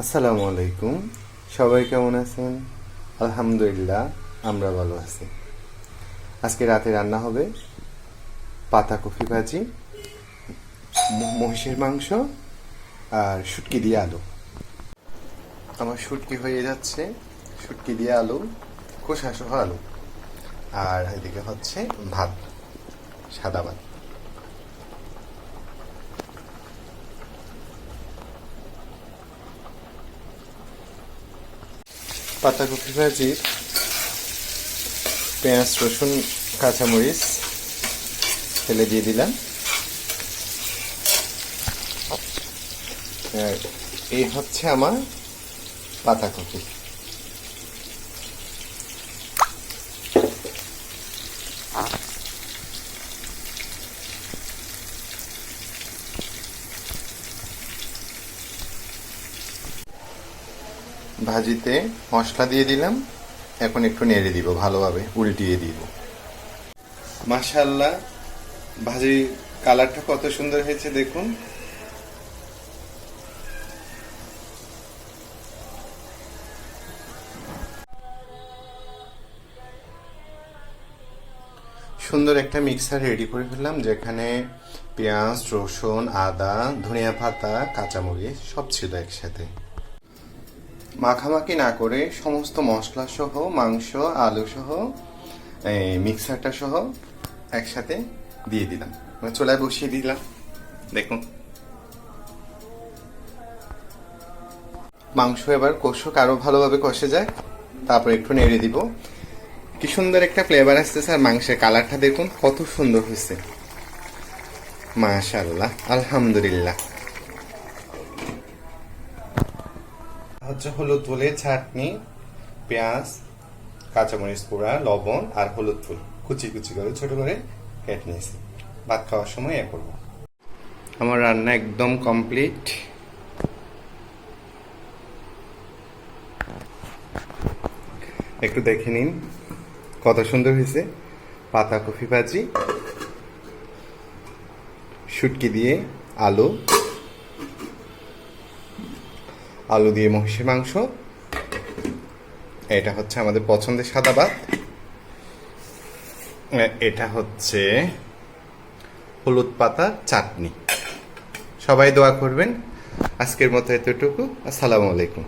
আসসালামু আলাইকুম। সবাই কেমন আছেন? আলহামদুলিল্লাহ, আমরা ভালো আছি। আজকে রাতে রান্না হবে পাতা কফি ভাজি মহিষের মাংস আর শুটকি দিয়ে আলু। আমার শুটকি হয়ে যাচ্ছে, শুটকি দিয়ে আলু খোসা সহ আলু। আর এদিকে হচ্ছে ভাত, সাদা ভাত। পাতাকপি ভাজির পেঁয়াজ রসুন কাঁচামরিচ ফেলে দিয়ে দিলাম। এই হচ্ছে আমার পাতাকপি ভাজিতে মশলা দিয়ে দিলাম। এখন একটু নেড়ে দিব, ভালোভাবে উল্টিয়ে দিব। মাশাল্লাহ ভাজির কালারটা কত সুন্দর হয়েছে দেখুন। সুন্দর একটা মিক্সার রেডি করে ফেললাম, যেখানে পেঁয়াজ, রসুন, আদা, ধনিয়া পাতা, কাঁচামরিচ, সব ছিল একসাথে। মাখামাখি না করে সমস্ত মশলা সহ মাংস আলু সহ মিক্সারটা সহ একসাথে দিয়ে দিলাম। এবার চুলায় বসিয়ে দিলাম। দেখুন। মাংস এবার কষুক, আরও ভালোভাবে কষে যায় তারপর একটু নেড়ে দিব। কি সুন্দর একটা ফ্লেভার আসতেছে, আর মাংসের কালারটা দেখুন, কত সুন্দর হয়েছে। মাশাল্লাহ আলহামদুলিল্লাহ। হচ্ছে হলুদ ফুলের চাটনি, পেঁয়াজ, কাঁচামরিচ পোড়া, লবণ আর হলুদ ফুল। কুচি কুচি করে ছোট করে কেটে নিয়েছি। ভাত খাওয়ার সময় এ করব। আমার রান্না একদম কমপ্লিট। একটু দেখে নিন কত সুন্দর হয়েছে। পাতা কফি ভাজি, শুটকি দিয়ে আলু আলু দিয়ে মহিষের মাংস। এটা হচ্ছে আমাদের পছন্দের সাদা ভাত। এটা হচ্ছে হলুদ পাতা চাটনি। সবাই দোয়া করবেন। আজকের মতো এতটুকু। আসসালামু আলাইকুম।